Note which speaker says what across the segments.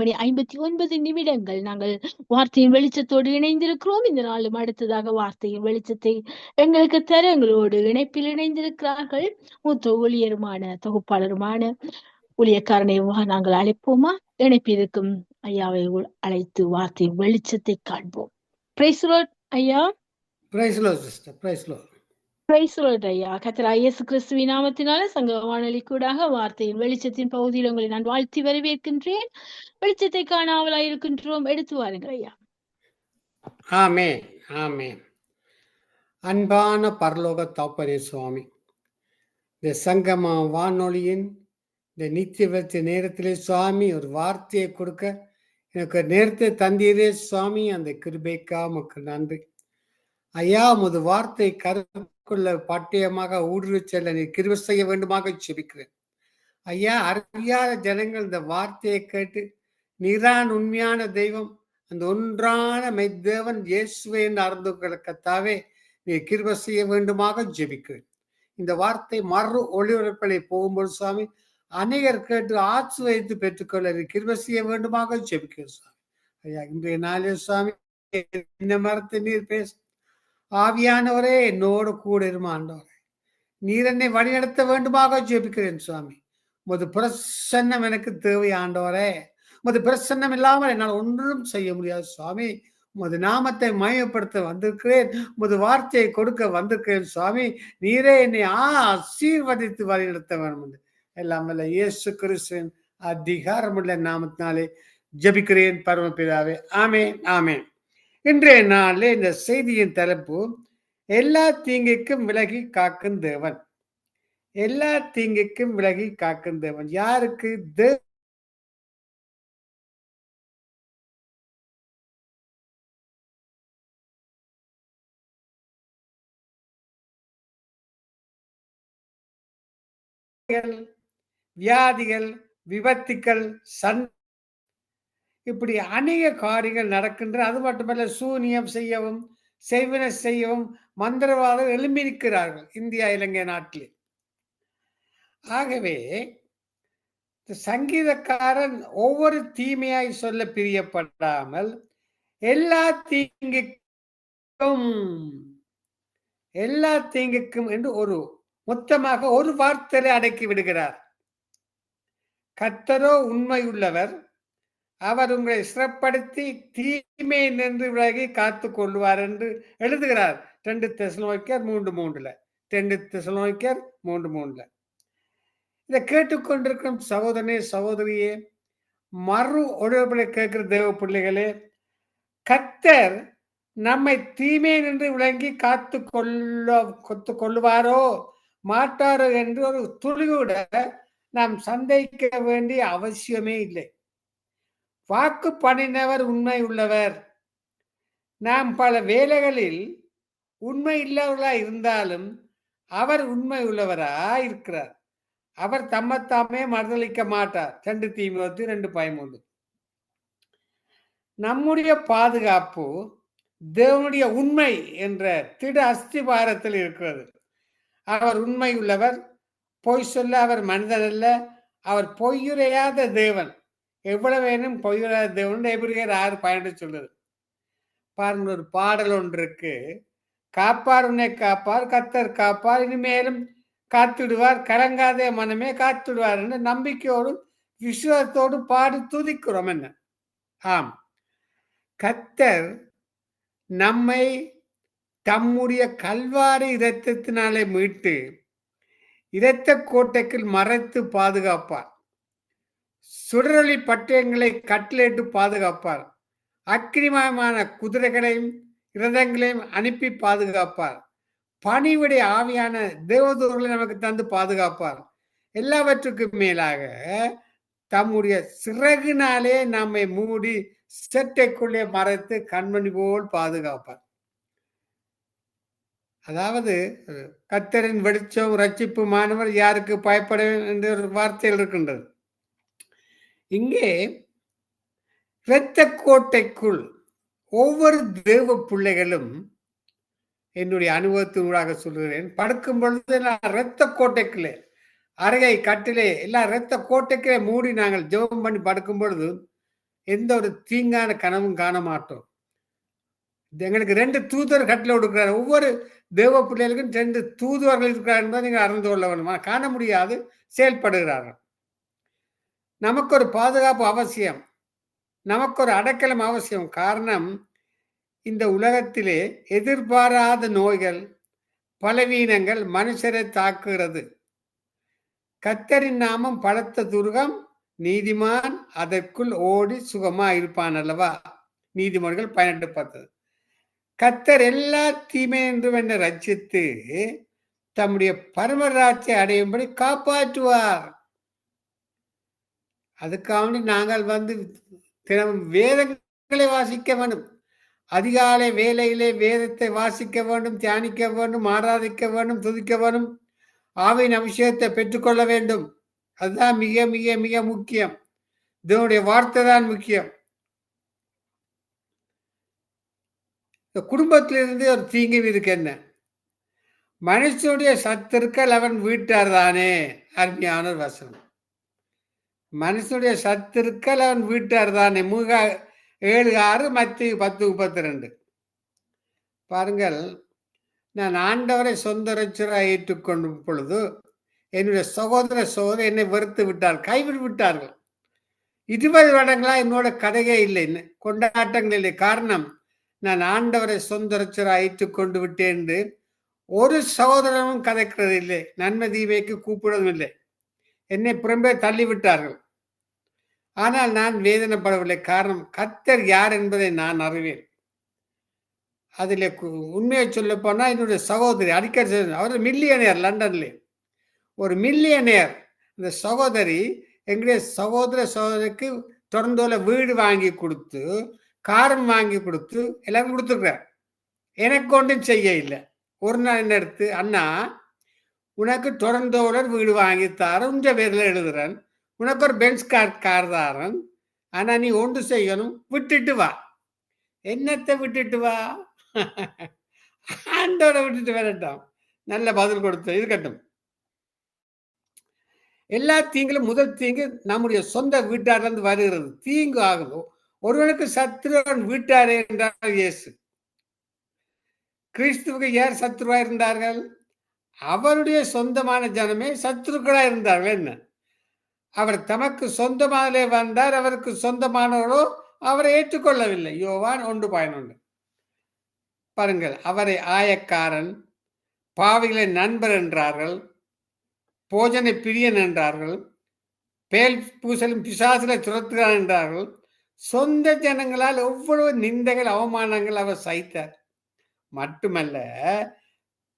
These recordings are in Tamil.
Speaker 1: மணி ஐம்பத்தி ஒன்பது நிமிடங்கள் நாங்கள் வார்த்தையின் வெளிச்சத்தோடு இணைந்திருக்கிறோம். இந்த நாளும் அடுத்ததாக வார்த்தையின் வெளிச்சத்தை எங்களுக்கு தர எங்களோடு இணைப்பில் இணைந்திருக்கிறார்கள். மூத்த ஊழியருமான தொகுப்பாளருமான ஊழியக்காரனை நாங்கள் அழைப்போமா? இணைப்பிருக்கும் ஐயாவை அழைத்து வார்த்தையின் வெளிச்சத்தை காண்போம். பிரைஸ் ஐயா.
Speaker 2: பிரைஸ்லோ சிஸ்டர் பிரைஸ்லோ
Speaker 1: ஐயா கத்திர இயேசு கிறிஸ்துவின் நாமத்தினால சங்க வானொலி கூடாக வார்த்தையின் வெளிச்சத்தின் பகுதியில் உங்களை நான் வாழ்த்தி வரவேற்கின்றேன். வெளிச்சத்தை காணாவலாய் இருக்கின்றோம். எடுத்து வாருங்கள் ஐயா.
Speaker 2: ஆமே ஆமே அன்பான பரலோக தாப்பரே சுவாமி இந்த சங்கமா வானொலியின் இந்த நித்திய நேரத்திலே சுவாமி ஒரு வார்த்தையை கொடுக்க எனக்கு நேரத்தை தந்தீரே சுவாமி அந்த கிருபைக்கா மக்கள் நன்றி. ஐயா உமது வார்த்தை கருக்குள்ள பாட்டியமாக ஊடுருவி செல்ல நீ கிருவ செய்ய வேண்டுமாக செபிக்கிறேன் ஐயா அறியாத ஜனங்கள் இந்த வார்த்தையை கேட்டு நீதான் உண்மையான தெய்வம். அந்த ஒன்றான மெய்தேவன் இயேசுவே என்று அறிந்து கொள்ள கத்தாவே நீ கிருவ செய்ய வேண்டுமாக ஜெபிக்கிறேன். இந்த வார்த்தை மறு ஒளிபரப்பலை போகும்போது சுவாமி அநேகர் கேட்டு ஆட்சி வைத்து பெற்றுக்கொள்ள நீ கிருவ செய்ய வேண்டுமாக ஜெபிக்கிறேன் சுவாமி. ஐயா இன்றைய நாளே சுவாமி என்ன மரத்தை நீர் பேச ஆவியானவரே என்னோடு கூட இருமாண்டவரே நீர் என்னை வழிநடத்த வேண்டுமாக ஜெபிக்கிறேன் சுவாமி. உமது பிரசன்னம் எனக்கு தேவை ஆண்டவரே. உமது பிரசன்னம் இல்லாமல் என்னால் ஒன்றும் செய்ய முடியாது சுவாமி. உமது நாமத்தை மயப்படுத்த வந்திருக்கிறேன். உமது வார்த்தையை கொடுக்க வந்திருக்கிறேன் சுவாமி. நீரே என்னை ஆசீர்வதித்து வழிநடத்த வேண்டும் என்று எல்லாம் வல்ல இயேசு கிறிஸ்துவின் அதிகாரமுள்ள நாமத்தினாலே ஜபிக்கிறேன் பரமபிதாவே. ஆமே ஆமென். இன்றைய நாளில் இந்த செய்தியின் தலைப்பு எல்லா தீங்குக்கும் விலகி காக்கும் தேவன். எல்லா தீங்குக்கும் விலகி காக்கும் தேவன். யாருக்கு? தே வியாதிகள் விபத்துக்கள் சன் இப்படி அநேக காரியங்கள் நடக்கின்ற அது மட்டுமல்ல சூனியம் செய்யவும் செய்வன செய்யவும் மந்திரவாதம் எழும்பி நிற்கிறார்கள் இந்தியா இலங்கை நாட்டில். ஆகவே இந்த சங்கீதக்காரன் ஒவ்வொரு தீமையாய் சொல்ல பிரியப்படாமல் எல்லா தீங்குக்கும் எல்லா தீங்குக்கும் என்று ஒரு மொத்தமாக ஒரு வார்த்தையை அடக்கி விடுகிறார். கத்தரோ உண்மை உள்ளவர் அவர் உங்களை சிறப்படுத்தி தீமை நின்று விலகி காத்து கொள்வார் என்று எழுதுகிறார். ரெண்டு தெசலோய்க்கர் மூன்று மூன்றுல. ரெண்டு தெசலோய்க்கர் மூன்று மூன்றுல. இதை கேட்டுக்கொண்டிருக்கும் சகோதரனே சகோதரியே மறு ஒழுங்குகளை கேட்கிற தேவ பிள்ளைகளே கத்தர் நம்மை தீமை நின்று விளங்கி காத்து கொள்ள கொத்து கொள்வாரோ மாட்டாரோ என்று ஒரு துளியோட நாம் சந்தேகிக்க வேண்டிய அவசியமே இல்லை. வாக்கு பண்ணினவர் உண்மை உள்ளவர். நாம் பல வேலைகளில் உண்மை இல்லாதவர்களா இருந்தாலும் அவர் உண்மை உள்ளவரா இருக்கிறார். அவர் தம்மத்தாமே மறுதளிக்க மாட்டார். ரெண்டு தீமத்து ரெண்டு பயமூன்று நம்முடைய பாதுகாப்பு தேவனுடைய உண்மை என்ற திட அஸ்திபாரத்தில் இருக்கிறது. அவர் உண்மை உள்ளவர். பொய் சொல்ல அவர் மனிதன் அல்ல அவர் பொய்யுரையாத தேவன். எவ்வளவு வேணும்? பொய்யுரையாத தேவன் எபிரியர் ஆறு பயன்பட சொல்லுது. பாருங்க ஒரு பாடல் ஒன்று இருக்கு. காப்பார் உன்னை காப்பார் கத்தர் காப்பார் இனிமேலும் காத்துடுவார். கலங்காதே மனமே காத்துடுவார் என்று நம்பிக்கையோடும் விசுவாசத்தோடு பாடி துதிக்கிறோம் என்ன? ஆம். கத்தர் நம்மை தம்முடைய கல்வாரி இரத்தத்தினாலே மீட்டு இரத்த கோட்டைக்குள் மறைத்து பாதுகாப்பார். சுடரொளி பட்டயங்களை கட்டளையிட்டு பாதுகாப்பார். அக்கிரிமயமான குதிரைகளையும் இரதங்களையும் அனுப்பி பாதுகாப்பார். பணிவுடைய ஆவியான தேவதூர்களை நமக்கு தந்து பாதுகாப்பார். எல்லாவற்றுக்கும் மேலாக தம்முடைய சிறகுனாலே நம்மை மூடி செட்டைக்குள்ளே மறைத்து கண்மணி போல் பாதுகாப்பார். அதாவது கத்தரின் வெளிச்சம் ரட்சிப்பு மாணவர் யாருக்கு பயப்பட என்ற ஒரு வார்த்தைகள் இருக்கின்றது. இங்கே இரத்த கோட்டைக்குள் ஒவ்வொரு தேவ பிள்ளைகளும் என்னுடைய அனுபவத்தினூடாக சொல்கிறேன். படுக்கும் பொழுது நான் இரத்த கோட்டைக்குள்ளே அருகை கட்டிலே எல்லாம் இரத்த கோட்டைக்குள்ளே மூடி நாங்கள் ஜெபம் பண்ணி படுக்கும் பொழுது எந்த ஒரு தீங்கான கனவும் காண மாட்டோம். இது எங்களுக்கு ரெண்டு தூதுவர் கட்டில கொடுக்குறாரு ஒவ்வொரு தேவ பிள்ளைகளுக்கும் ரெண்டு தூதுவர்கள் இருக்கிறார் என்பதை நீங்கள் அறிந்து கொள்ள வேண்டுமா. காண முடியாது செயல்படுகிறார்கள். நமக்கு ஒரு பாதுகாப்பு அவசியம். நமக்கு ஒரு அடைக்கலம் அவசியம். காரணம் இந்த உலகத்திலே எதிர்பாராத நோய்கள் பலவீனங்கள் மனுஷரை தாக்குகிறது. கத்தரின் நாமம் பலத்த துருகம் நீதிமான் அதற்குள் ஓடி சுகமா இருப்பான் அல்லவா? நீதிமொழிகள் பதினெட்டு பத்து. கத்தர் எல்லா தீமை என்னை ரட்சித்து தம்முடைய பரமராட்சியை அடையும்படி காப்பாற்றுவார். அதுக்காண்டி நாங்கள் வந்து தினமும் வேதங்களை வாசிக்க வேண்டும். அதிகாலை வேலையிலே வேதத்தை வாசிக்க வேண்டும் தியானிக்க வேண்டும் ஆராதிக்க வேண்டும் துதிக்க வேண்டும். ஆவின் அபிஷேகத்தை பெற்றுக்கொள்ள வேண்டும். அதுதான் மிக மிக மிக முக்கியம். இதனுடைய வார்த்தை தான் முக்கியம். இந்த குடும்பத்திலிருந்து ஒரு தீங்கு இருக்கு என்ன? மனுஷனுடைய சத்துருக்கள் அவன் வீட்டார் தானே. அருமையான வசனம். மனுஷனுடைய சத்துருக்கள் அவன் வீட்டார் தானே. மூக ஏழு ஆறு மத்தி பத்து முப்பத்தி ரெண்டு. பாருங்கள் நான் ஆண்டவரை சொந்த ரச்சராக ஏற்றுக்கொண்டும் பொழுது என்னுடைய சகோதர சகோதரர் என்னை வெறுத்து விட்டார் கைவிட்டு விட்டார்கள். இருபது வருடங்களா என்னோட கதையே இல்லை. கொண்டாட்டங்கள் இல்லை காரணம் நான் ஆண்டவரை சொந்த ரச்சராக ஏற்றுக்கொண்டு விட்டேன் என்று ஒரு சகோதரனும் கதைக்கிறது இல்லை நன்மை தீமைக்கு கூப்பிடுவதும் இல்லை. என்னை புறம்பே தள்ளிவிட்டார்கள். ஆனால் நான் வேதனைப்படவில்லை. காரணம் கத்தர் யார் என்பதை நான் அறிவேன். அதில் உண்மையை சொல்ல போனால் என்னுடைய சகோதரி அடிக்கடி அவர் மில்லியனியர் லண்டன்ல. ஒரு மில்லியனியர். இந்த சகோதரி எங்களுடைய சகோதர சகோதரிக்கு தொடர்ந்தோல வீடு வாங்கி கொடுத்து காரம் வாங்கி கொடுத்து எல்லாம் கொடுத்துருக்கார் எனக்கு ஒன்றும் செய்ய இல்லை ஒரு நாள் என்ன எடுத்து அண்ணா உனக்கு தொடர்ந்தோடர் வீடு வாங்கி தார உஞ்ச பேரில் எழுதுறேன். உனக்கு ஒரு பென்ஸ் கார் கார் தாரன். ஆனால் நீ ஒன்று செய்யணும் விட்டுட்டு வா. என்னத்தை விட்டுட்டு வா? ஆண்டோட விட்டுட்டு வரட்டும். நல்ல பதில் கொடுத்து இருக்கட்டும் எல்லா தீங்கிலும் முதல் தீங்கு நம்முடைய சொந்த வீட்டாரிலிருந்து வருகிறது. தீங்கு ஆகும்? ஒருவனுக்கு சத்ருவன் வீட்டாரே என்றார் இயேசு. கிறிஸ்துவுக்கு யார் சத்ருவா இருந்தார்கள்? அவருடைய சொந்தமான ஜனமே சத்ருக்களா இருந்தார்கள். என்ன? அவர் தமக்கு சொந்தமாகலே வந்தார் அவருக்கு சொந்தமானவரோ அவரை ஏற்றுக்கொள்ளவில்லை. யோவான் ஒன்று பயனுண்டு பாருங்கள் அவரை ஆயக்காரன் பாவிகளை நண்பர் என்றார்கள் போஜனை பிரியன் என்றார்கள் பேல் பூசலும் பிசாசில துரத்துகிறான் என்றார்கள். சொந்த ஜனங்களால் எவ்வளவு நிந்தைகள் அவமானங்கள் அவர் சைத்தார் மட்டுமல்ல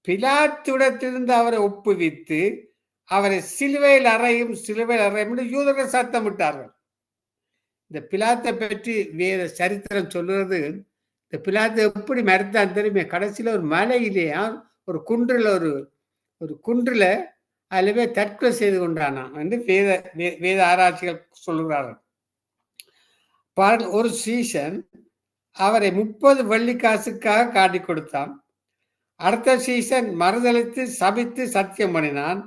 Speaker 2: பிலாத்துடத்திலிருந்து அவரை ஒப்புவித்து அவரை சிலுவையில் அறையும் சிலுவையில் அறையும் என்று யூதர்கள் சத்தம் விட்டார்கள் இந்த பிலாத்தை பற்றி வேற சரித்திரம் சொல்லுறது இந்த பிலாத்தை எப்படி மறுத்தான் தெரியுமே? கடைசியில் ஒரு மலையிலேயா ஒரு குன்றில் ஒரு ஒரு குன்றில் அதில் போய் தற்கொலை செய்து கொண்டானான் என்று வேத வேத ஆராய்ச்சிகள் சொல்கிறார்கள் பாருங்கள் ஒரு சீசன் அவரை முப்பது வெள்ளி காசுக்காக காட்டி கொடுத்தான். அடுத்த சீசன் மறுதளித்து சபித்து சத்தியம் பண்ணினான்.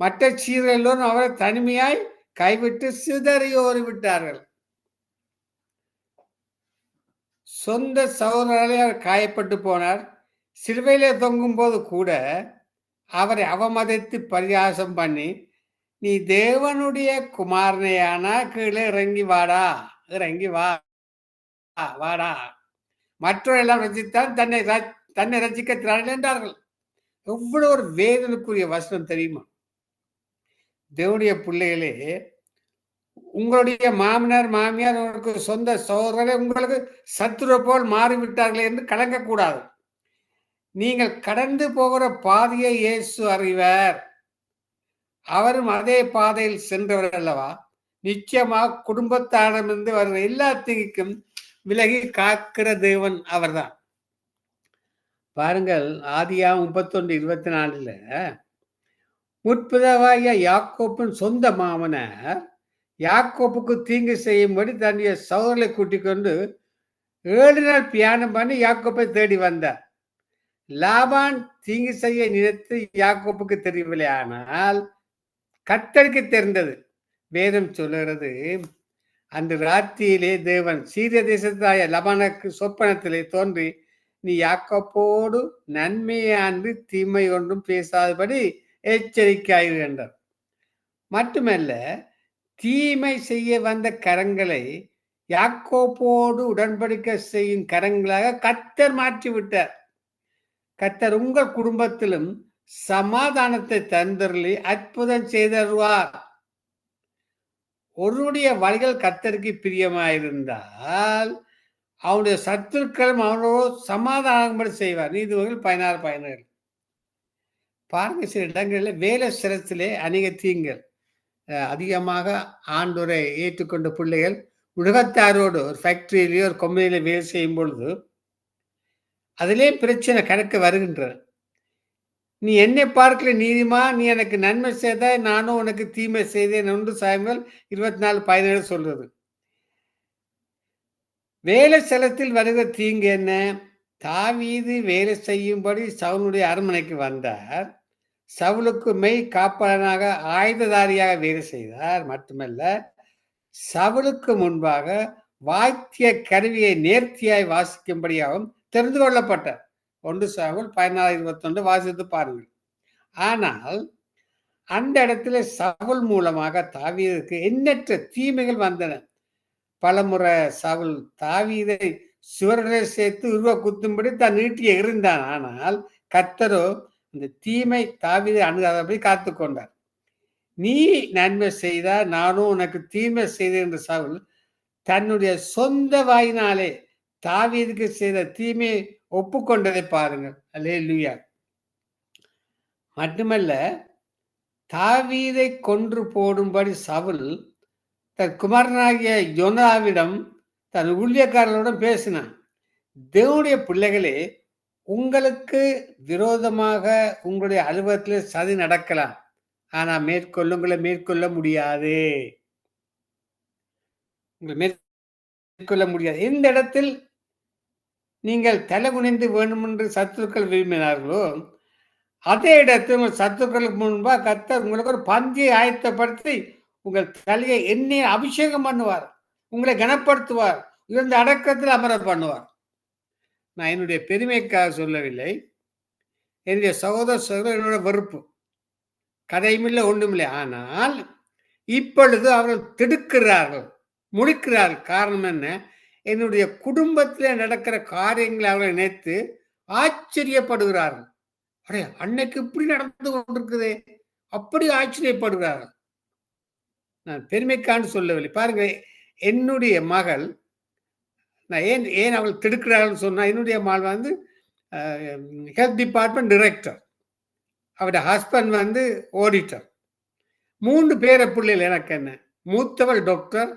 Speaker 2: மற்ற சீர்கள் அவரை தனிமையாய் கைவிட்டு சிதறியோறி விட்டார்கள் சொந்த சகோதரர்களே அவர் காயப்பட்டு போனார். சிலுவையிலே தொங்கும் போது கூட அவரை அவமதித்து பரியாசம் பண்ணி நீ தேவனுடைய குமாரனையானா? கீழே இறங்கி வாடா இறங்கி வா வாடா மற்றவரெல்லாம் ரசித்தான் தன்னை தன்னை ரசிக்க திரண்டார்கள் என்றார்கள் எவ்வளவு ஒரு வேதனுக்குரிய வசனம் தெரியுமா? தேவனுடைய பிள்ளைகளே உங்களுடைய மாமனார் மாமியார் உங்களுக்கு சொந்த சோதரர்களே உங்களுக்கு சத்துரு போல் மாறிவிட்டார்களே என்று கலங்கக்கூடாது. நீங்கள் கடந்து போகிற பாதையை இயேசு அறிவர். அவரும் அதே பாதையில் சென்றவர் அல்லவா? நிச்சயமாக குடும்பத்தாரிடமிருந்து வருகிற எல்லா தீங்குக்கும் விலகி காக்கிற தேவன் அவர்தான். பாருங்கள் ஆதியா முப்பத்தொன்று இருபத்தி நாலுல முற்புதவாய யாக்கோப்பின் சொந்த மாமனார் யாக்கோப்புக்கு தீங்கு செய்யும்படி தன்னுடைய சகோதரனை கூட்டிக் கொண்டு ஏழு நாள் பியானம் பண்ணி யாக்கோப்பை தேடி வந்தார். லாபான் தீங்கு செய்ய நினைத்து யாக்கோப்புக்கு தெரியவில்லை. ஆனால் கத்தருக்கு தெரிந்தது. வேதம் சொல்லுகிறது அந்த ராத்திரியிலே தேவன் சீரிய தேசத்தாய லபானுக்கு சொப்பனத்திலே தோன்றி நீ யாக்கப்போடு நன்மையாண்டு தீமை ஒன்றும் பேசாதபடி எச்சரிக்கையாயிரு என்றார். மட்டுமல்ல தீமை செய்ய வந்த கரங்களை யாக்கோப்போடு உடன்படிக்கை செய்யும் கரங்களாக கத்தர் மாற்றி விட்டார். கத்தர் உங்கள் குடும்பத்திலும் சமாதானத்தை தந்தருளி அற்புதம் செய்தருவார். ஒருவருடைய வழிகள் கத்தருக்கு பிரியமாயிருந்தால் அவனுடைய சத்துருக்களும் அவனோடு சமாதானங்கள் செய்வார். நீதிபதிகள் பதினாறு பயனர்கள் பாருங்க சில இடங்களில் வேலை சிரத்திலே அநேக தீங்கள் அதிகமாக ஆண்டோரை ஏற்றுக்கொண்ட பிள்ளைகள் உலகத்தாரோடு ஒரு ஃபேக்டரியிலேயோ ஒரு கம்பெனியில வேலை செய்யும் பொழுது அதிலே பிரச்சனை கணக்கு வருகின்றன. நீ என்னை பார்க்கல நீதிமா நீ எனக்கு நன்மை செய்த நானும் உனக்கு தீமை செய்தேன் ஒன்று சாயங்கள் இருபத்தி நாலு பதினேழு சொல்றது. வேலை ஸ்தலத்தில் வருகிற தீங்கு என்ன? தாவீது வேலை செய்யும்படி சவுனுடைய அரண்மனைக்கு வந்தார். சவுலுக்கு மெய் காப்பாளனாக ஆயுததாரியாக வேலை செய்தார். மட்டுமல்ல சவுலுக்கு முன்பாக வாத்திய கருவியை நேர்த்தியாய் வாசிக்கும்படியாகவும் தெரிந்து கொள்ளப்பட்டார் ஒன்று சவுல் பதினாறு இருபத்தொன்று வாசித்து பாருங்கள். ஆனால் அந்த இடத்துல சவுல் மூலமாக தாவியதற்கு எண்ணற்ற தீமைகள் வந்தன. பலமுறை சவுல் தாவீதை சுவர்களை சேர்த்து உருவ குத்தும்படி தான் நீட்டிய இருந்தான் ஆனால் கத்தரோ இந்த தீமை தாவிதை அணுகாதபடி காத்து கொண்டார். நீ நன்மை செய்தா நானும் உனக்கு தீமை செய்தேன் என்று சவுல் தன்னுடைய சொந்த வாயினாலே தாவீதுக்கு செய்த தீமையை ஒப்புக்கொண்டதை பாருங்கள். அல்லே லுயா மட்டுமல்ல தாவீதை கொன்று போடும்படி சவுல் தன் குமாரனாகிய யோனாவிடம் தன் ஊழியக்காரர்களுடன் பேசினான். தேவனுடைய பிள்ளைகளே உங்களுக்கு விரோதமாக உங்களுடைய அலுவலகத்தில் சதி நடக்கலாம். ஆனா மேற்கொள்ள உங்களை மேற்கொள்ள முடியாது. உங்களை மேற்கொள்ள முடியாது. எந்த இடத்தில் நீங்கள் தலை குனிந்து வேண்டுமென்று சத்துருக்கள் விரும்பினார்களோ அதே இடத்தில் உங்கள் சத்துருக்களுக்கு முன்பாக கத்த உங்களுக்கு ஒரு பந்தியை ஆயத்தப்படுத்தி உங்கள் தலையை எண்ணெய் அபிஷேகம் பண்ணுவார். உங்களை கனப்படுத்துவார். உயர்ந்த அடக்கத்தில் அமர பண்ணுவார். நான் என்னுடைய பெருமைக்காக சொல்லவில்லை. என்னுடைய சகோதர சகோதரர் என்னோட வெறுப்பு. கதையுமில்லை ஒன்றுமில்லை ஆனால் இப்பொழுது அவர்கள் திடுக்கிறார்கள் முழிக்கிறார்கள். காரணம் என்ன? என்னுடைய குடும்பத்தில் நடக்கிற காரியங்களை அவர்கள் நினைத்து ஆச்சரியப்படுகிறார்கள். அடே அன்னைக்கு இப்படி நடந்து கொண்டிருக்குதே. அப்படி ஆச்சரியப்படுகிறார்கள். நான் பெருமைக்காண்டு சொல்லவில்லை. பாருங்க என்னுடைய மகள் நான் ஏன் ஏன் அவள் திடுக்கிறாள்னு சொன்னால் என்னுடைய மகள் வந்து ஹெல்த் டிபார்ட்மெண்ட் டிரெக்டர் அவருடைய ஹஸ்பண்ட் வந்து ஆடிட்டர் மூன்று பேர பிள்ளைகள் எனக்கு என்ன? மூத்தவள் டாக்டர்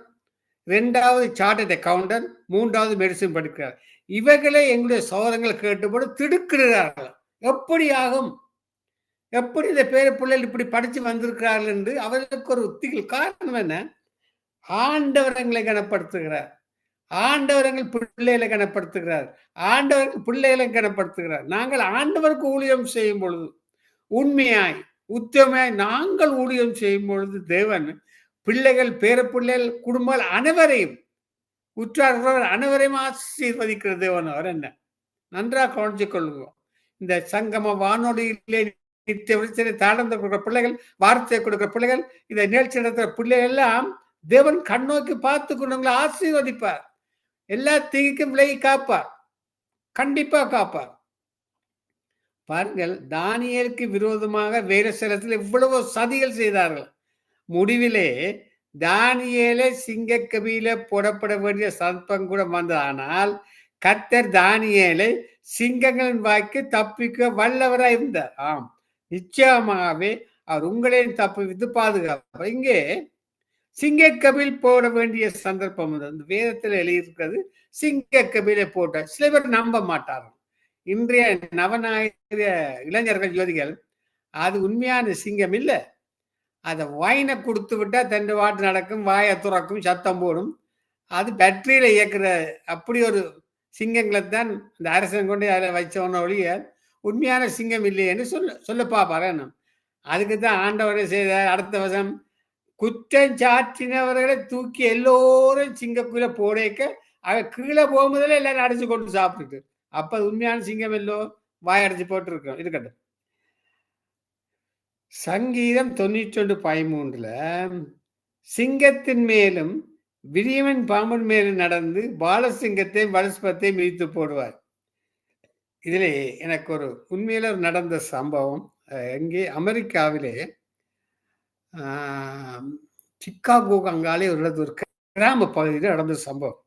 Speaker 2: ரெண்டாவது சார்ட்டட் அக்கவுண்டன்ட் மூன்றாவது மெடிசின் படிக்கிறார் இவர்களே எங்களுடைய சோதனைகள் கேட்டுப்போது திடுக்கிறார்கள் எப்படி ஆகும் எப்படி இந்த பேர பிள்ளைகள் இப்படி படிச்சு வந்திருக்கிறார்கள் என்று அவர்களுக்கு ஒரு உத்திகள் காரணம் என்ன? ஆண்டவரங்களை கனப்படுத்துகிறார். ஆண்டவரங்கள் பிள்ளைகளை கனப்படுத்துகிறார். ஆண்டவர்கள் பிள்ளைகளை கனப்படுத்துகிறார். நாங்கள் ஆண்டவருக்கு ஊழியம் செய்யும் பொழுது உண்மையாய் உத்தமையாய் நாங்கள் ஊழியம் செய்யும் பொழுது தேவன் பிள்ளைகள் பேர பிள்ளைகள் குடும்பங்கள் அனைவரையும் உற்றார்கள் அனைவரையும் ஆசீர்வதிக்கிற தேவன் அவர் என்ன? நன்றாக கவனிச்சு கொள்வோம். இந்த சங்கம வானொலியிலே நித்திய விழிச்சலை தாழ்ந்து கொடுக்கிற பிள்ளைகள் வார்த்தையை கொடுக்கிற பிள்ளைகள் இந்த நிகழ்ச்சி நடத்துகிற பிள்ளைகள் எல்லாம் தேவன் கண்ணோக்கி பார்த்து கொண்டவங்களை ஆசீர்வதிப்பார். எல்லா தீக்கும் விலகி காப்பார். கண்டிப்பா காப்பார். பாருங்கள் தானியலுக்கு விரோதமாக வேறு சிலத்தில் இவ்வளவு சதிகள் செய்தார்கள். முடிவிலே தானியலே சிங்கக்கவியில போடப்பட வேண்டிய சந்தர்ப்பம் கூட வந்ததானால் கத்தர் தானியலை சிங்கங்களின் வாய்க்கு தப்பிக்க வல்லவராக இருந்தார். ஆம். நிச்சயமாகவே அவர் உங்களையும் தப்பித்து பாதுகாப்பார். இங்கே சிங்கக்கபில் போட வேண்டிய சந்தர்ப்பம் அந்த வேதத்தில் எழுதியிருக்கிறது சிங்கக்கபிலை போட்ட சில பேர் நம்ப மாட்டார்கள். இன்றைய நவநாயக இளைஞர்கள் யோதிகள் அது உண்மையான சிங்கம் இல்லை. அதை வாயினை கொடுத்து விட்டா தண்டு வாட்டு நடக்கும் வாயை துறக்கும் சத்தம் போடும். அது பேட்டரியில இயக்குற அப்படி ஒரு சிங்கங்களை தான் இந்த அரசன் கொண்டு அதில் வச்சவன ஒழிய உண்மையான சிங்கம் இல்லையேன்னு சொல்ல சொல்ல பார்ப்பாரு அதுக்கு தான் ஆண்டவரை செய்தார். அடுத்த வசம் குற்றம் சாற்றினவர்களை தூக்கி எல்லோரும் சிங்கக்குள்ள போடேக்க அவ கீழே போகும்போதுல எல்லாரும் அடிச்சு கொண்டு சாப்பிட்டுட்டு. அப்ப உண்மையான சிங்கம் எல்லோ வாயடைச்சு போட்டு இருக்கோம் இருக்கட்டும். சங்கீதம் தொண்ணூற்றி ஒன்று பதிமூன்றுல சிங்கத்தின் மேலும் விரியவன் பாம்பன் மேலும் நடந்து பாலசிங்கத்தையும் வலஸ்பத்தை மிதித்து போடுவார். இதிலே எனக்கு ஒரு உண்மையில நடந்த சம்பவம். எங்கே அமெரிக்காவிலே சிக்காகோ அங்காலே உள்ளது ஒரு கிராம பகுதியில் நடந்த சம்பவம்.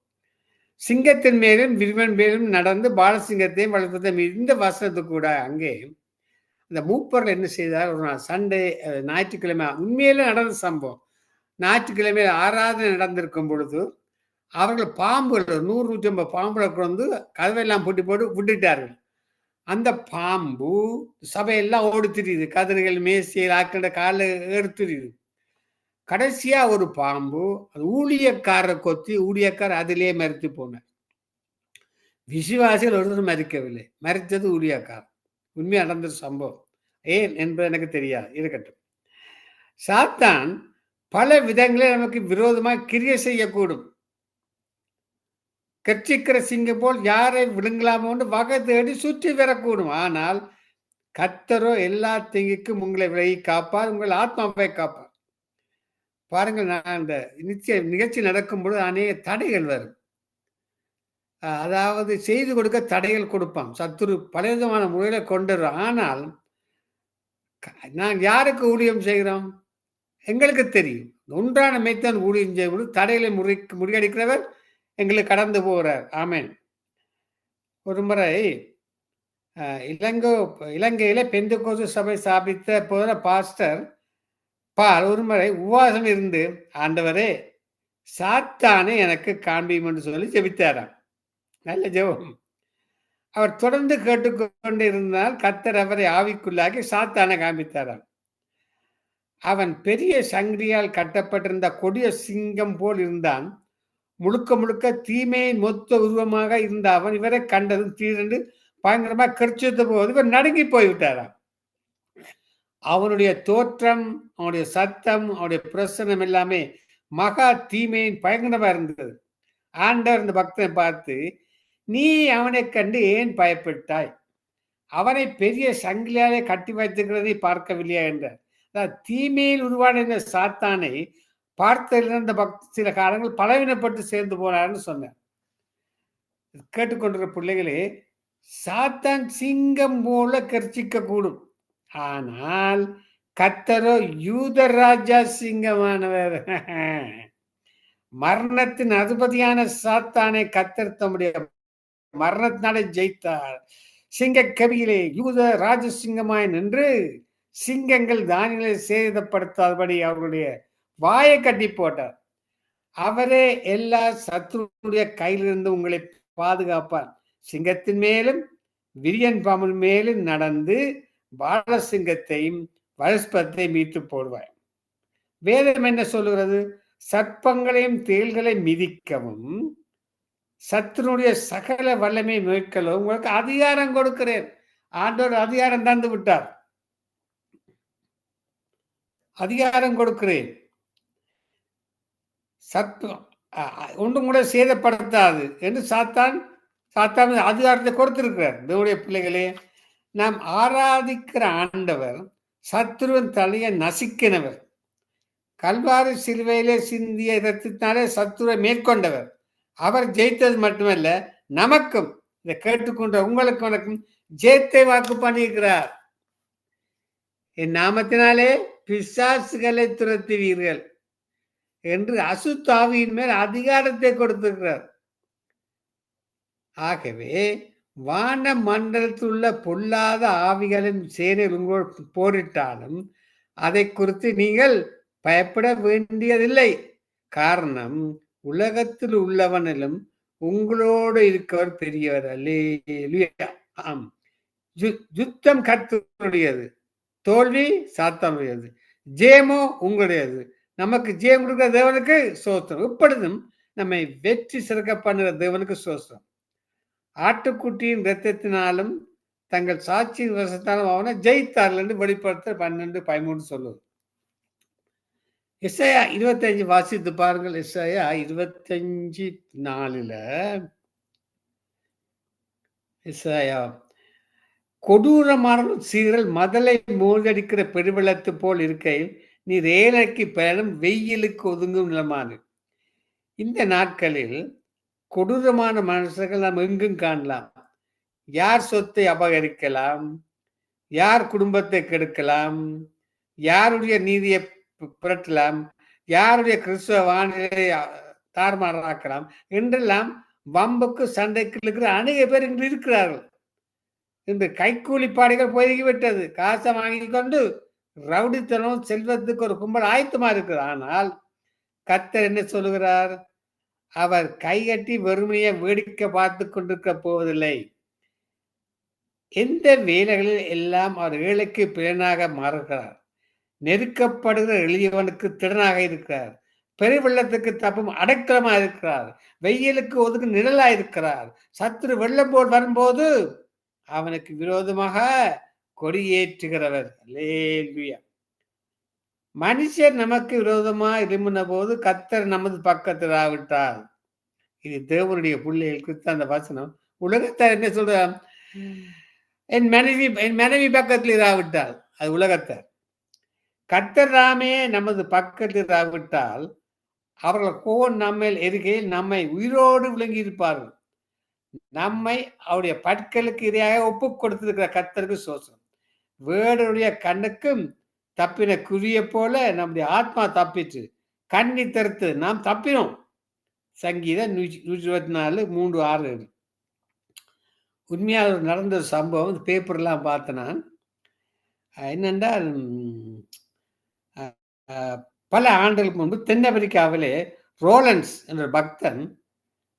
Speaker 2: சிங்கத்தின் மேலும் விருவன் மேலும் நடந்து பாலசிங்கத்தையும் வளர்ப்பதை இந்த வசனத்துக்கு கூட அங்கே இந்த மூப்பர்கள் என்ன செய்தார்? ஒரு நாள் சண்டே ஞாயிற்றுக்கிழமை உண்மையில நடந்த சம்பவம். ஞாயிற்றுக்கிழமை ஆராதனை நடந்திருக்கும் பொழுது அவர்கள் பாம்புகள் நூறு நூற்றி ஐம்பது பாம்புகளை கொண்டு வந்து கதவையெல்லாம் பூட்டி போட்டு விட்டுட்டார்கள். அந்த பாம்பு சபையெல்லாம் ஓடுத்துறியுது திரியுது கதிர்கள் மேசியல் ஆக்கிட காலில் எடுத்துறியுது கடைசியா ஒரு பாம்பு அது ஊழியக்காரரை கொத்தி ஊழியக்காரர் அதிலே மறித்து போனார். விசுவாசிகள் ஒருத்தர் மறிக்கவில்லை மறித்தது ஊழியக்காரர் உண்மையாக நடந்த சம்பவம். ஏன் என்பது எனக்கு தெரியாது. இருக்கட்டும். சாத்தான் பல விதங்களில் நமக்கு விரோதமாக கிரிய செய்யக்கூடும். கர்ச்சிக்கிற சிங்கம் போல் யாரை விழுங்கலாமோன்னு வகை தேடி சுற்றி வரக்கூடும். ஆனால் கத்தரோ எல்லா தீங்குக்கும் உங்களை விலகி காப்பார் உங்கள் ஆத்மாவை காப்பார். பாருங்கள் நான் இந்த நிச்சய நிகழ்ச்சி நடக்கும் பொழுது அநேக தடைகள் வரும். அதாவது செய்து கொடுக்க தடைகள் கொடுப்பான். சத்துரு பலவிதமான முறையில கொண்டு வரும் ஆனால் நான் யாருக்கு ஊழியம் செய்கிறோம்? எங்களுக்கு தெரியும். ஒன்றான மைத்தான் ஊழியம் செய்யும் தடைகளை முறி முறியடிக்கிறவர் எங்களை கடந்து போகிறார் ஆமேன். ஒரு முறை இலங்கை இலங்கையில பெந்தகோசு சபை ஸ்தாபித்த போன பாஸ்டர் பால் ஒரு முறை உபவாசம் இருந்து ஆண்டவரே சாத்தானை எனக்கு காண்பியும் என்று சொல்லி ஜெபித்தாராம். நல்ல ஜெபம். அவர் தொடர்ந்து கேட்டுக்கொண்டு இருந்தால் கத்தர் அவரை ஆவிக்குள்ளாக்கி சாத்தானை காண்பித்தாராம். அவன் பெரிய சங்கிலியால் கட்டப்பட்டிருந்த கொடிய சிங்கம் போல் இருந்தான். முழுக்க முழுக்க தீமையின் மொத்த உருவமாக இருந்த அவன் இவரை கண்டதும் தீரண்டு பயங்கரமா கரிச்சித்த போது இவர் நடுங்கி போய்விட்டாராம். அவனுடைய தோற்றம் அவனுடைய சத்தம் அவனுடைய பிரசனம் எல்லாமே மகா தீமையின் பயங்கரமா இருந்தது. ஆண்டவர் இந்த பக்தனை பார்த்து நீ அவனை கண்டு ஏன் பயப்பட்டாய்? அவனை பெரிய சங்கிலியாலே கட்டி வைத்திருக்கிறதை பார்க்கவில்லையா? என்றார். தீமையில் உருவான இந்த சாத்தானை பார்த்த பக்த சில காலங்கள் பலவீனப்பட்டு சேர்ந்து போனார்னு சொன்னார் கேட்டுக்கொண்டிருக்கிற பிள்ளைகளே சாத்தான் சிங்கம் போல கர்ச்சிக்க கூடும் ஆனால் கத்தரோ யூதராஜா சிங்கமானவர். மரணத்தின் அதிபதியான சாத்தானை கத்தர் தம்முடைய மரணத்தினாலே ஜெயித்தார். சிங்க கவியிலே யூத ராஜசிங்கமாய் நின்று சிங்கங்கள் தானியங்களை சேதப்படுத்தாதபடி அவர்களுடைய வாயை கட்டி போட்டார். அவரே எல்லா சத்துருடைய கையிலிருந்து உங்களை பாதுகாப்பார். சிங்கத்தின் மேலும் விரியன் பாம்பன் மேலும் நடந்து பாலசிங்கத்தையும் வரஸ்பத்தையும் மீட்டு போடுவார். வேதம் என்ன சொல்லுகிறது? சர்ப்பங்களையும் தேள்களை மிதிக்கவும் சத்துனுடைய சகல வல்லமை மீட்கலும் உங்களுக்கு அதிகாரம் கொடுக்கிறேன். ஆண்டோர் அதிகாரம் தந்து விட்டார். அதிகாரம் கொடுக்கிறேன். சத்துவம். ஒன்றும் கூட சேதப்படுத்தாது என்று சாத்தான் சாத்தான் அதிகாரத்தை கொடுத்திருக்கிறார். தேவடைய பிள்ளைகளே நாம் ஆராதிக்கிற ஆண்டவர் சத்ருவன் தலையை நசுக்கினவர். கல்வாரி சிலுவையிலே சிந்திய இரத்தினாலே சத்துருவை மேற்கொண்டவர். அவர் ஜெயித்தது மட்டுமல்ல நமக்கும் இதை கேட்டுக்கொண்ட உங்களுக்கு வணக்கம் ஜெயத்தை வாக்கு பண்ணியிருக்கிறார். என் நாமத்தினாலே பிசாசுகளை துரத்துவீர்கள். என்று அசுத்தாவியின் மேல் அதிகாரத்தை கொடுத்திருக்கிறார். ஆகவே வான மண்டலத்தில் உள்ள பொல்லாத ஆவிகளின் சேனையில் உங்களோடு போரிட்டாலும் அதை குறித்து நீங்கள் பயப்பட வேண்டியதில்லை. காரணம் உலகத்தில் உள்ளவனிலும் உங்களோடு இருக்கவர் பெரியவர். அல்லேலூயா. ஆம். யுத்தம் கத்துடையது தோல்வி சாத்தமுடையது ஜேமோ உங்களுடையது. நமக்கு ஜெயம் கொடுக்குற தேவனுக்கு சோத்திரம் இப்பொழுதும் நம்மை வெற்றி சிறக்க பண்ணுகிற தேவனுக்கு சோத்திரம் ஆட்டுக்குட்டியின் இரத்தத்தினாலும் தங்கள் சாட்சியின் வசத்தாலும் அவனை ஜெயித்தார்கள் என்று வெளிப்படுத்த பன்னெண்டு பதிமூணு சொல்லுவது இசையா இருபத்தஞ்சு வாசித்து பாருங்கள். இசையா இருபத்தஞ்சு நாலுல இசையா கொடூரமான சீரல் மதலை மூழ்கடிக்கிற பெருவெள்ளத்து போல் இருக்கையில் நீர் ஏழைக்கு பயனும் வெயிலுக்கு ஒதுங்கும் நிலமானது இந்த நாட்களில் கொடூரமான மனுஷர்கள் நாம் எங்கும் காணலாம். யார் சொத்தை அபகரிக்கலாம்? யார் குடும்பத்தை கெடுக்கலாம்? யாருடைய நீதியை புரட்டலாம்? யாருடைய கிறிஸ்துவ வானிலை தார்மாறாக்கலாம் என்றெல்லாம் வம்புக்கு சண்டைக்கு இருக்கிற அநேக பேர் இன்று இருக்கிறார்கள். இன்று கைக்கூலிப்பாடுகள் போய்விட்டது. காசை வாங்கி கொண்டு ரவுடித்தனம் செல்வத்துக்கு ஒரு கும்பல் ஆயத்தமா இருக்குது. ஆனால் கத்தர் என்ன சொல்லுகிறார்? அவர் கைகட்டி வெறுமையை வேடிக்கை பார்த்து கொண்டிருக்க போவதில்லை. எந்த வேலைகளில் எல்லாம் அவர் ஏழைக்கு பிறனாக மாறுகிறார்? நெருக்கப்படுகிற எளியவனுக்கு திறனாக இருக்கிறார். பெருவெள்ளத்துக்கு தப்பும் அடைக்கலமா இருக்கிறார். வெயிலுக்கு ஒதுக்கு நிழலா இருக்கிறார். சத்துரு வெள்ளம் போல் வரும்போது அவனுக்கு விரோதமாக கொடியேற்றுகிறவர். அல்லேலூயா. மனுஷர் நமக்கு விரோதமா இருமுன போது கத்தர் நமது பக்கத்தில் ஆவிட்டார் இது தேவனுடைய பிள்ளைகளுக்கு அந்த வசனம். உலகத்தார் என்ன சொல்ற என் மனைவி என் மனைவி பக்கத்தில் இதாவிட்டால் அது உலகத்தார். கத்தர் ராமே நமது பக்கத்தில் இதாவிட்டால் அவர்கள் கோன் நம்மை எதுகையில் நம்மை உயிரோடு விளங்கி இருப்பார்கள் நம்மை அவருடைய பற்களுக்கு இரையாக ஒப்பு கொடுத்திருக்கிற கத்தருக்கு சோசனம். வேடனுடைய கண்ணுக்கும் தப்பின குறிய போல நம்முடைய ஆத்மா தப்பிச்சு கண்ணி தருத்து நாம் தப்பினோம். சங்கீதம் நூற்றி நூற்றி இருபத்தி நாலு மூன்று ஆறு. உண்மையாக ஒரு நடந்த ஒரு சம்பவம் பேப்பர்லாம் பார்த்தேன் நான். என்னென்றால் பல ஆண்டுகளுக்கு முன்பு தென்னாப்பிரிக்காவிலே ரோலன்ஸ் என்ற பக்தன்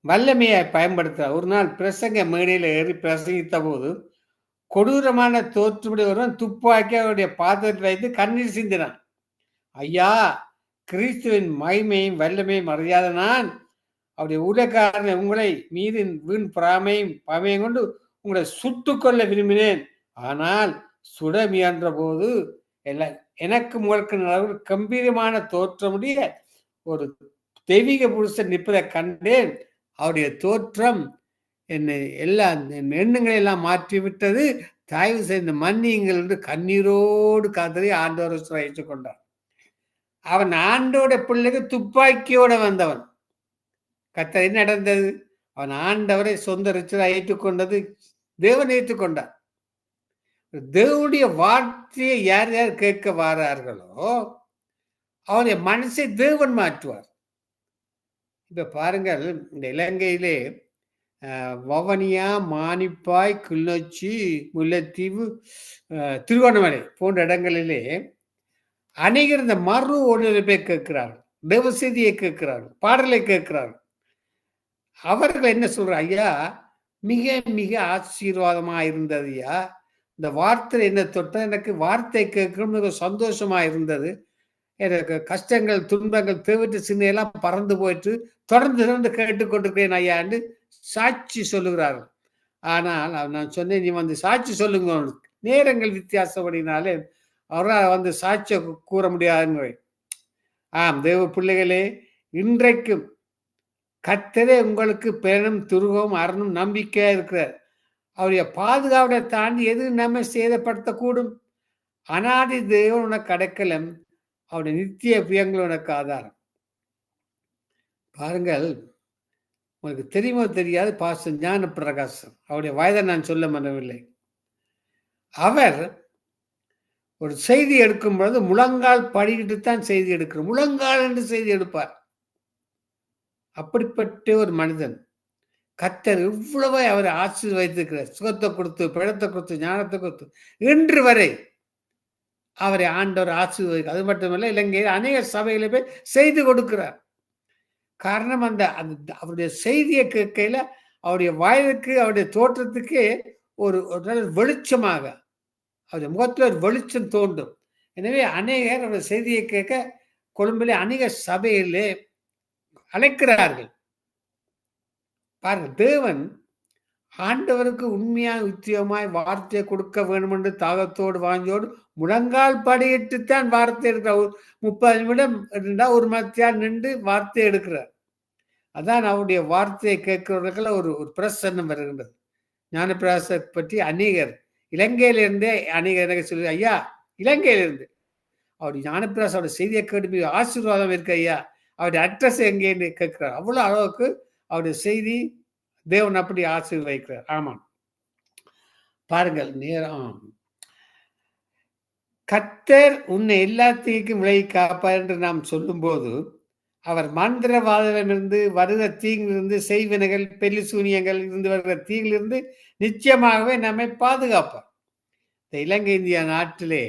Speaker 2: வல்லமையை பயன்படுத்த ஒரு நாள் பிரசங்க மேடையில் ஏறி பிரசங்கித்த போது கொடூரமான தோற்றுமுடைய ஒருவன் துப்பாக்கி அவருடைய பாத்திரத்தில் வைத்து கண்ணீர் சிந்தினான். ஐயா கிறிஸ்துவின் மகிமையும் வல்லமையும் அறியாத நான் அவருடைய ஊழியக்காரனை உங்களை மீதின் வீண் பொறாமையும் பமையும் கொண்டு உங்களை சுட்டு கொள்ள விரும்பினேன். ஆனால் சுட முயன்ற போது எல்லாம் எனக்கு உங்களுக்கு அளவில் கம்பீரமான தோற்றமுடைய ஒரு தெய்வீக புருஷன் நிற்பதை கண்டேன். அவருடைய தோற்றம் என்னை எல்லாம் எண்ணங்களை எல்லாம் மாற்றி விட்டது தயவு செய்து மன்னியுங்கள் என்று கண்ணீரோடு காதலி ஆண்டவர் வைத்துக் கொண்டான். அவன் ஆண்டோட பிள்ளைக்கு துப்பாக்கியோட வந்தவன். கத்தரி நடந்தது? அவன் ஆண்டவரை சொந்த ரிச்சரை ஏற்றுக்கொண்டது தேவன் ஏற்றுக்கொண்டார் தேவனுடைய வார்த்தையை யார் யார் கேட்க வாரார்களோ அவனுடைய மனசை தேவன் மாற்றுவார். இப்ப பாருங்கள் இந்த இலங்கையிலே வவனியா மானிப்பாய் கிளிநொச்சி முல்லைத்தீவு அஹ், திருவண்ணாமலை போன்ற இடங்களிலே அநேகர் இந்த மறு ஒளிபரப்பை கேட்கிறார்கள். தேவ கேட்கிறார்கள் பாடலை கேட்கிறார்கள். அவர்கள் என்ன சொல்ற ஐயா மிக மிக ஆசீர்வாதமா இருந்தது ஐயா. இந்த வார்த்தை என்ன தொட்ட எனக்கு வார்த்தை கேட்கணும்னு மிக சந்தோஷமா இருந்தது. எனக்கு கஷ்டங்கள் துன்பங்கள் தேவை சின்ன எல்லாம் பறந்து போயிட்டு தொடர்ந்து தொடர்ந்து கேட்டுக்கொண்டிருக்கிறேன் ஐயான்னு சாட்சி சொல்லுகிறார்கள். ஆனால் நான் சொன்னேன் நீ வந்து சாட்சி சொல்லுங்க நேரங்கள் வித்தியாசப்படினாலே அவரால் வந்து சாட்சியை கூற முடியாதுன்னு ஆம் தேவ பிள்ளைகளே இன்றைக்கும் கத்தரே உங்களுக்கு பேணும் துருகம் அரணும் நம்பிக்கையாக இருக்கிறார். அவருடைய பாதுகாவலை தாண்டி எது நம்ம சேதப்படுத்தக்கூடும். அனாதி தெய்வம் உனக்கு அடைக்கலம் அவருடைய நித்திய பிரியங்கள் உனக்கு ஆதாரம். பாருங்கள் உங்களுக்கு தெரியுமோ தெரியாது பாச ஞான பிரகாசம் அவருடைய வயதை நான் சொல்ல மனவில்லை. அவர் ஒரு செய்தி எடுக்கும் பொழுது முழங்கால் படிக்கிட்டு தான் செய்தி எடுக்கிறார். முழங்கால் என்று செய்தி எடுப்பார். அப்படிப்பட்ட ஒரு மனிதன். கத்தர் இவ்வளவு அவரை ஆசீர்வதித்திருக்கிறார். சுகத்தை கொடுத்து பிழத்தை கொடுத்து ஞானத்தை கொடுத்து. இன்று வரை அவரை ஆண்டவர் ஆசீர்வதிக்க அது மட்டுமல்ல இலங்கையில் அநேக சபையில போய் செய்து கொடுக்கிறார். காரணம் அந்த அந்த அவருடைய செய்தியை கேட்கையில அவருடைய வாயிலுக்கு அவருடைய தோற்றத்துக்கு ஒரு ஒரு நல்ல வெளிச்சமாக அவருடைய முகத்தில் ஒரு வெளிச்சம் தோன்றும். எனவே அநேகர் அவருடைய செய்தியை கேட்க கொழும்பிலே அநேக சபையிலே அழைக்கிறார்கள். பாருங்க தேவன் ஆண்டவருக்கு உண்மையாக உத்தியமாய் வார்த்தையை கொடுக்க வேண்டும் என்று தாகத்தோடு வாஞ்சோடு முழங்கால் படியிட்டுத்தான் வார்த்தை எடுக்கிறார். முப்பது நிமிடம் இருந்தால் ஒரு மத்தியால் நின்று வார்த்தை எடுக்கிறார். அதான் அவருடைய வார்த்தையை கேட்கிறவர்கள் ஒரு ஒரு பிரசன்னம் வருகின்றது. ஞானப்பிராச பற்றி அநேகர் இலங்கையிலிருந்தே அநேகர் எனக்கு சொல்லி ஐயா இலங்கையிலிருந்து. அவர் ஞானப்பிராச அவருடைய செய்தியை கேட்டு ஆசீர்வாதம் இருக்கு ஐயா. அவருடைய அட்ரஸ் எங்கேன்னு கேட்கிறார். அவ்வளோ அளவுக்கு அவருடைய செய்தி தேவன் அப்படி ஆசீர்வதிக்கிறார். ஆமாம். பாருங்கள் நேரம். கத்தர் உன்னை எல்லாத்தையும் விலகி காப்பார் என்று நாம் சொல்லும்போது அவர் மந்திரவாதமிருந்து வருகிற தீங்கிலிருந்து செய்வினைகள் பெல்லி சூனியங்கள் இருந்து வருகிற தீங்கிலிருந்து நிச்சயமாகவே நம்மை பாதுகாப்பார். இந்த இலங்கை இந்தியா நாட்டிலே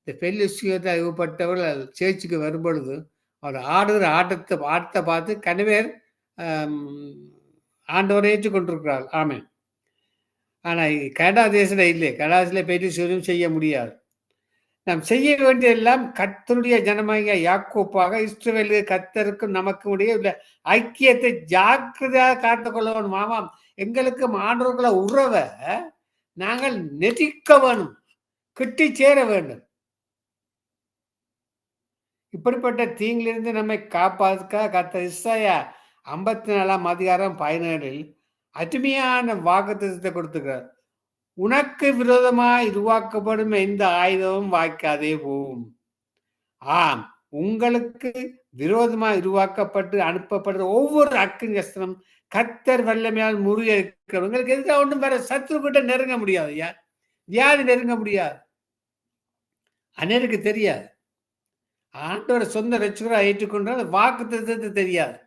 Speaker 2: இந்த பெல்லி சூயத்தை அறிவுப்பட்டவர்கள் சேர்ச்சுக்கு வரும்பொழுது அவர் ஆடுகிற ஆட்டத்தை ஆட்டத்தை பார்த்து கனவேர் ஆண்டவரை ஏற்றுக்கொண்டிருக்கிறார். ஆமே ஆனால் கனடா தேசத்தில் இல்லை. கனடா தேசத்தில் பெரிய சூரியம் செய்ய முடியாது. நாம் செய்ய வேண்டியதெல்லாம் கத்தருடைய ஜனமாக யாக்கோப்பாக இஸ்ரவேலு கத்தருக்கும் நமக்கும் உடைய உள்ள ஐக்கியத்தை ஜாக்கிரதையாக காத்துக்கொள்ள வேணும் ஆமாம் எங்களுக்கு மாணவர்களை உறவை நாங்கள் நெதிக்க வேணும் கிட்டி சேர வேண்டும். இப்படிப்பட்ட தீங்கிலிருந்து நம்மை காப்பாற்ற கத்த இஸ்ஸாயா ஐம்பத்தி நாலாம் அதிகாரம் பதினேழில் அருமையான வாக்குத்தத்தை கொடுத்துக்கிறார். உனக்கு விரோதமாய் உருவாக்கப்படும் எந்த ஆயுதமும் வாய்க்காதே போகும். ஆம் உங்களுக்கு விரோதமாக உருவாக்கப்பட்டு அனுப்பப்படுற ஒவ்வொரு அக்கின் அஸ்திரம் கத்தர் வல்லமையால் முறியடிக்கிறோம். உங்களுக்கு எதுக்காக ஒன்றும் வேற சத்ரு கிட்ட நெருங்க முடியாது யார் யார் நெருங்க முடியாது. அநேருக்கு தெரியாது. ஆண்டோட சொந்த ரசிகராக ஏற்றுக்கொண்டால் வாக்கு தத்துவத்தை தெரியாது.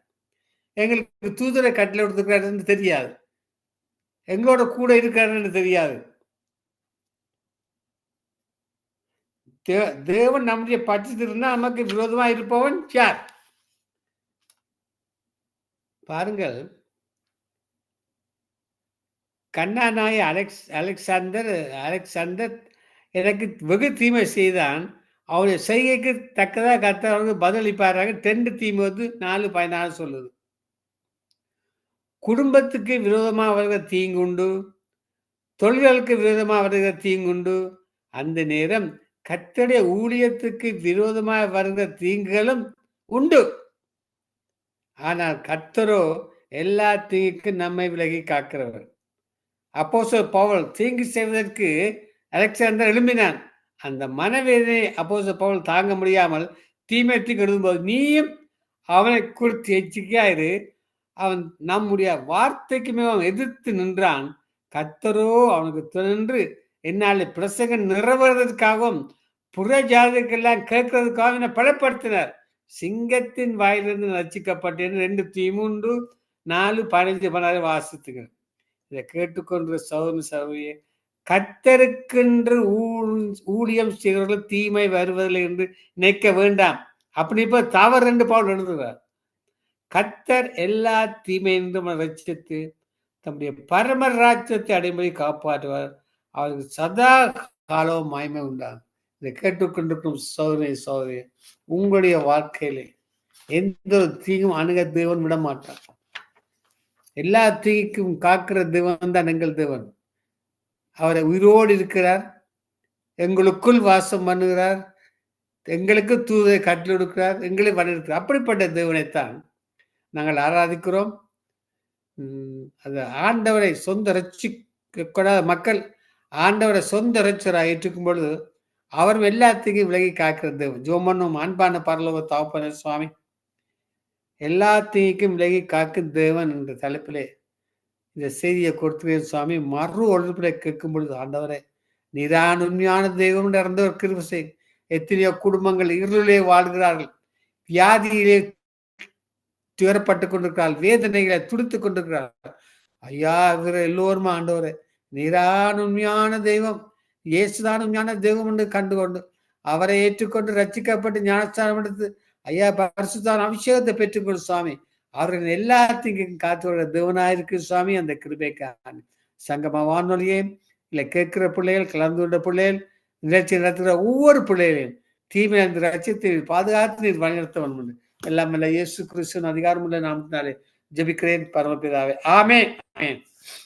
Speaker 2: எங்களுக்கு தூதரை கட்டில கொடுத்துருக்காருன்னு தெரியாது. எங்களோட கூட இருக்காருன்னு தெரியாது. தேவன் நம்முடைய பட்சத்திருந்தா நமக்கு விரோதமா இருப்பவன் யார்? பாருங்கள். கண்ணாநாய் அலெக்ஸ் அலெக்சாந்தர் அலெக்சாந்தர் எனக்கு வெகு தீமை செய்தான். அவருடைய செய்கைக்கு தக்கதாக கத்தவர்கள் பதிலளிப்பாராக. ரெண்டு தீமை வந்து நாலு பதினாறு சொல்லுது. குடும்பத்துக்கு விரோதமாக வருகிற தீங்குண்டு தொழில்களுக்கு விரோதமாக வருகிற தீங்குண்டு அந்த நேரம் கத்தடைய ஊழியத்துக்கு விரோதமாக வருகிற தீங்குகளும் உண்டு. ஆனால் கத்தரோ எல்லா தீங்குக்கும் நம்மை விலகி காக்கிறவர். அப்போ பவுல் தீங்கு செய்வதற்கு அலெக்சாண்டர் எழும்பினான். அந்த மனவேதனை அப்போ பவுல் தாங்க முடியாமல் தீமை தீங்கு எழுதும்போது நீயும் அவனை குறித்து எச்சிக்காயிரு அவன் நம்முடைய வார்த்தைக்குமே அவன் எதிர்த்து நின்றான். கத்தரோ அவனுக்கு துணின்று என்னால் பிரசங்கம் நிறைவேறதுக்காகவும் புற ஜாதிக்கெல்லாம் கேட்கறதுக்காகவும் என்னை பலப்படுத்தினார். சிங்கத்தின் வாயிலிருந்து ரசிக்கப்பட்டேன் ரெண்டு தீமுண்டு நாலு பதினஞ்சு பதினாறு வாசித்துங்க இதை கேட்டுக்கொண்ட சௌமி சௌவியே கத்தருக்கென்று ஊழியம் செய்கிறவர்கள் தீமை வருவதில்லை என்று நினைக்க வேண்டாம். அப்படி இப்ப தவறு ரெண்டு பாவல் எழுதுகிறார். கத்தர் எல்லா தீமையிலிருந்தும் ரட்சித்து தம்முடைய பரம ராஜ்யத்தை அடைமுறை காப்பாற்றுவார். அவருக்கு சதா காலம் மாய்மை உண்டாகும். இதை கேட்டுக்கொண்டிருக்கும் சோதனை சோதனை உங்களுடைய வாழ்க்கையிலே எந்த ஒரு தீங்கும் அணுக தேவன் விட மாட்டார் எல்லா தீக்கும் காக்கிற தேவன் தான் எங்கள் தேவன். அவரை உயிரோடு இருக்கிறார். எங்களுக்குள் வாசம் பண்ணுகிறார். எங்களுக்கு தூதை கட்டில் கொடுக்கிறார். எங்களை பண்ணிருக்கிறார் அப்படிப்பட்ட தேவனைத்தான் நாங்கள் ஆராதிக்கிறோம். அது ஆண்டவரை சொந்த ரட்சி மக்கள் ஆண்டவரை சொந்த ரட்சராக ஏற்றுக்கும் பொழுது அவர் எல்லாத்துக்கும் விலகி காக்கிறது ஜோமனும் அன்பான பரலோக தாப்பன சுவாமி எல்லாத்தையும் விலகி காக்கும் தேவன் என்ற தலைப்பிலே இந்த செய்தியை கொடுத்துவேன் சுவாமி. மறு ஒழுப்பில கேட்கும் பொழுது ஆண்டவரே நிதான உண்மையான தெய்வம் இறந்தவர் கிருபசை எத்தனையோ குடும்பங்கள் இருளிலே வாழ்கிறார்கள். வியாதியிலே துயரப்பட்டு கொண்டிருக்கிறாள் வேதனைகளை துடித்துக் கொண்டிருக்கிறாள். ஐயா இவர் எல்லோருமா ஆண்டவர்? நீரான் உண்மையான தெய்வம் இயேசுதான் உண்மையான தெய்வம் என்று கண்டுகொண்டு அவரை ஏற்றுக்கொண்டு ரச்சிக்கப்பட்டு ஞானஸ்தானம் எடுத்து ஐயா பரிசுத்தான் அபிஷேகத்தை பெற்றுக்கொண்டு சுவாமி. அவர்கள் எல்லாத்தையும் காத்து தேவனாயிருக்கு சுவாமி அந்த கிருபைக்கான சங்கம வானொலியே இல்லை கேட்கிற பிள்ளைகள் கலந்து கொண்ட பிள்ளைகள் நிகழ்ச்சி நடத்துகிற ஒவ்வொரு பிள்ளைகளையும் தீமை அந்த ரச்சத்தை பாதுகாத்து நீர் வழிநடத்த வேண்டும் எல்லாம் இல்ல இயேசு கிறிஸ்துவின் அதிகாரம் உள்ள நாமத்தினாலே ஜபிக்கிறேன் பரமபிதாவே ஆமே ஆமே